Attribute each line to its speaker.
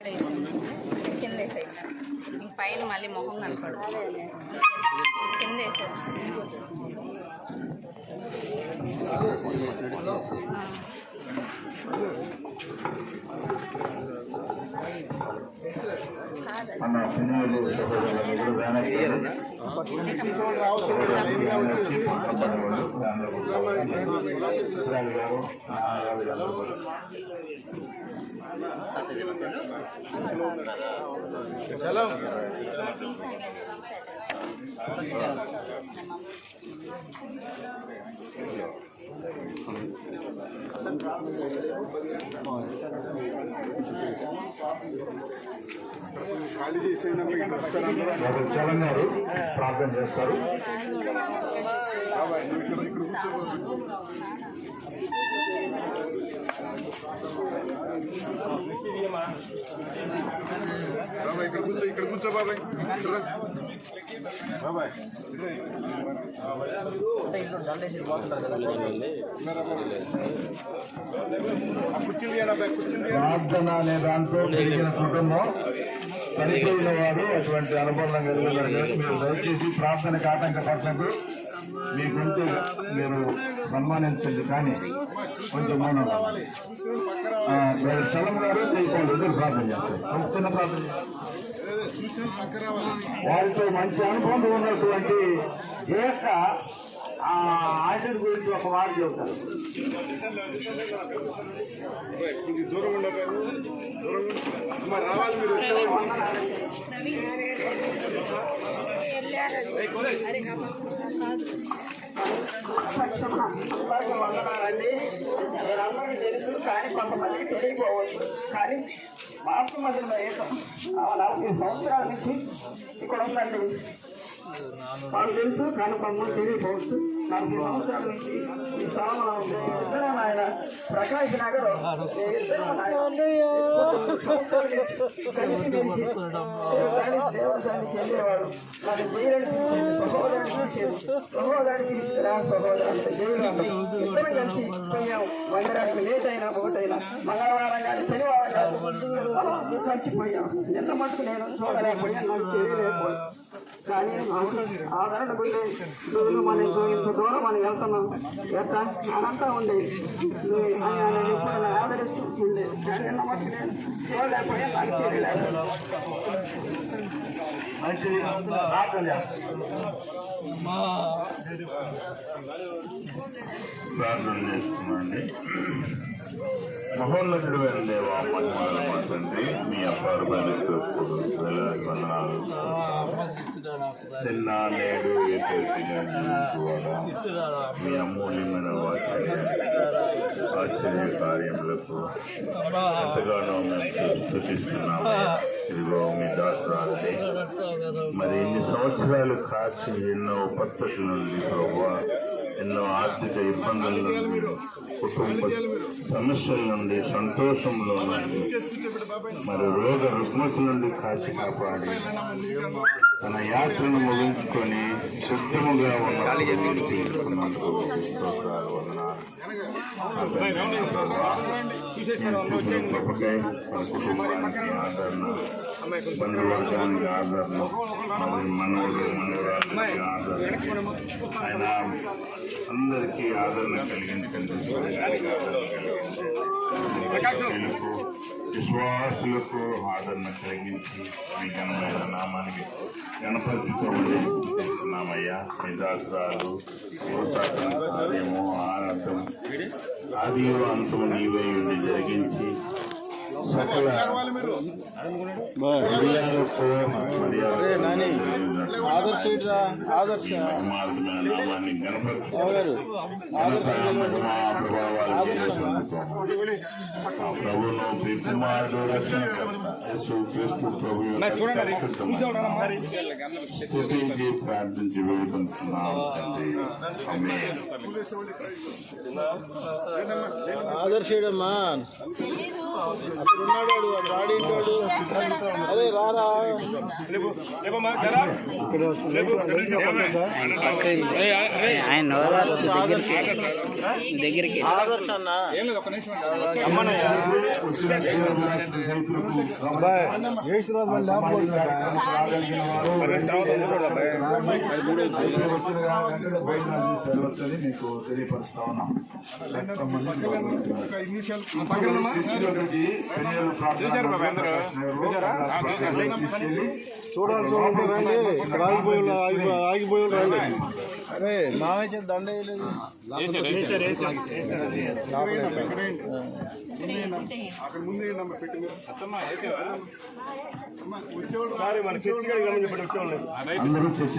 Speaker 1: కింద వేసేయండి ఇంక పైన మళ్ళీ మొహం కనపడు కింద
Speaker 2: వేసేస్తాం గారు ఆ, వీళ్ళందరూ కూడా. డాక్టర్ చరణ్ గారు ప్రార్థన చేస్తారు
Speaker 3: బాబాయ్ ఇక్కడ కూర్చో ఇక్కడ కూర్చో బాబాయ్. బాబాయ్.
Speaker 2: ప్రార్థన అనే దాంతో పెరిగిన కుటుంబం చనిపోయిన వారు అటువంటి అనుబంధం కలిగిన దయచేసి ప్రార్థనకు ఆటంకపడటకు మీ మీరు సన్మానించండి కానీ కొంచెం మౌనం ఆ, చలం గారు ఇద్దరు ప్రార్థన చేస్తారు. చిన్న ప్రార్థన వారితో మంచి అనుభవం ఉన్నటువంటి ఏక యొక్క గురించి ఒక మాట చెబుతారు.
Speaker 3: దూరం ఉండబాయ్ దూరం రావాలి మీరు
Speaker 4: వందనాలండి మీరందరికీ తెలుసు కానీ కొంతమందికి తెలియకపోవచ్చు కానీ మాకు మధ్య నలభై సంవత్సరాల నుంచి ఇక్కడ ఉందండి మాకు తెలుసు కనుపమ్మ టీవీ తెలియకపోవచ్చు నలభై సంవత్సరాల నుంచి ఈ స్థానంలో ఇద్దరం ఆయన ప్రకాష్ నగర్. వెళ్ళేవాడు. ఇద్దరం కలిసి పోయాం. మందిరానికి లేట్ అయినా ఒకటైనా. మంగళవారం కానీ శనివారం కానీ చచ్చిపోయాం. ఎంత మటుకు నేను చూడలేకపోయాను నాకు తెలియలేకపోయాను. కానీ ఆదరణ ఉండే నువ్వు మనం ఇంత దూరం మనం వెళ్తున్నాం. అనంతా అని ఆదరిస్తూ ఉండేది
Speaker 2: ప్రార్థన ప్రార్థన చేస్తున్నాండి మహోన్నతుడు అయిన దేవా మహిమల మా తండ్రి మీ అపారమైన కృపకు వందనాలు. తిన్నా నేడు మీ అమూల్యమైన ఆశ్చర్య కార్యములకు ఎంతగానో మేము స్థుతిస్తున్నాము. ఇదిగో మీ దాసరాన్ని మరి ఇన్ని సంవత్సరాలు కాచి ఎన్నో పద్ధతుల నుండి ప్రభావ ఎన్నో ఆర్థిక ఇబ్బందుల నుండి కుటుంబ సమస్యల నుండి సంతోషంలో నుండి మరి రోగ రుగ్మతుల నుండి కాచి కాపాడి. తన యాత్రను ముగించుకొని సిద్ధముగా ఉన్న తీసుకున్నందుకు స్తోత్రాలు వందనాలు. కృపకై మన కుటుంబానికి ఆదరణ బంధువర్గానికి ఆదరణ మనవడు మనవరాలకి ఆదరణ. ఆయన అందరికీ విశ్వాసులకు ఆదరణ కలిగించి మీ ఘనమైన నామానికి గణపతితోమని చేస్తున్నామయ్యా మీ దాసరాలు కార్యము ఆనందం ఆదివ అంతం నీవే ఉండి జరిగించి సకల
Speaker 5: ఆదర్శ ఆదర్శ.
Speaker 2: మహిమార్థమైన నామాన్ని గణపతి.
Speaker 5: గారు
Speaker 2: ఘనత, మహిమ, ప్రభావాలు చేసినందుకు ఆ ప్రభువును ప్రియ కుమారుడు రక్షణకర్త యేసు క్రీస్తు ప్రభు యొక్క పరిశుద్ధమైన స్తుతించి ప్రార్థించి వేడుకుంటున్నాం. తండ్రి ఆమేన్.
Speaker 5: ఆదర్శేడమ్మా అక్కడ ఉన్నాడు రాడింటాడు? అరే రారా
Speaker 6: ఆయన దగ్గరికి
Speaker 5: ఆదర్శ అన్న. అబ్బాయి
Speaker 2: మీకు తెలియపరుస్తా ఉన్నాం తీసుకెళ్ళి
Speaker 5: చూడాల్సి ఉంటే రండి. ఆగిపోయి ఆగిపోయి రండి. అరే చేత దండ వేయలేదు.
Speaker 3: అక్కడ ముందే నమ్మ పెట్టి
Speaker 2: అందరూ చర్చి